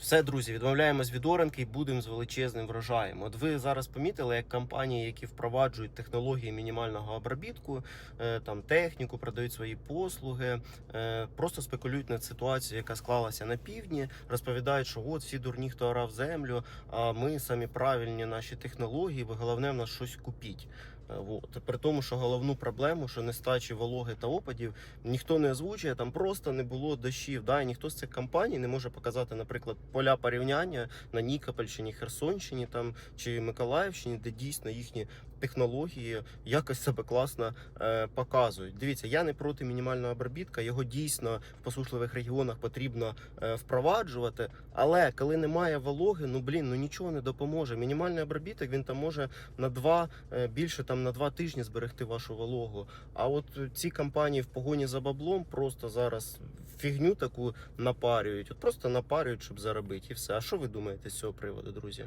Все, друзі, відмовляємось від оранки і будемо з величезним врожаєм. От ви зараз помітили, як компанії, які впроваджують технології мінімального обробітку, е, там техніку, продають свої послуги, е, просто спекулюють над ситуацією, яка склалася на півдні, розповідають, що от всі дурні, хто орав землю, а ми самі правильні наші технології, бо головне в нас щось купіть. Е, Вот. При тому, що головну проблему, що нестачі вологи та опадів, ніхто не озвучує, там просто не було дощів. Да? І ніхто з цих компаній не може показати, наприклад, поля порівняння на Нікопольщині, Херсонщині там, чи Миколаївщині, де дійсно їхні технології якось себе класно е, показують. Дивіться, я не проти мінімального обробітка, його дійсно в посушливих регіонах потрібно е, впроваджувати. Але коли немає вологи, ну блін, ну нічого не допоможе. Мінімальний обробіток він там може на два е, більше там на два тижні зберегти вашу вологу. А от ці компанії в погоні за баблом просто зараз фігню таку напарюють. От просто напарюють, щоб заробити, і все. А що ви думаєте з цього приводу, друзі?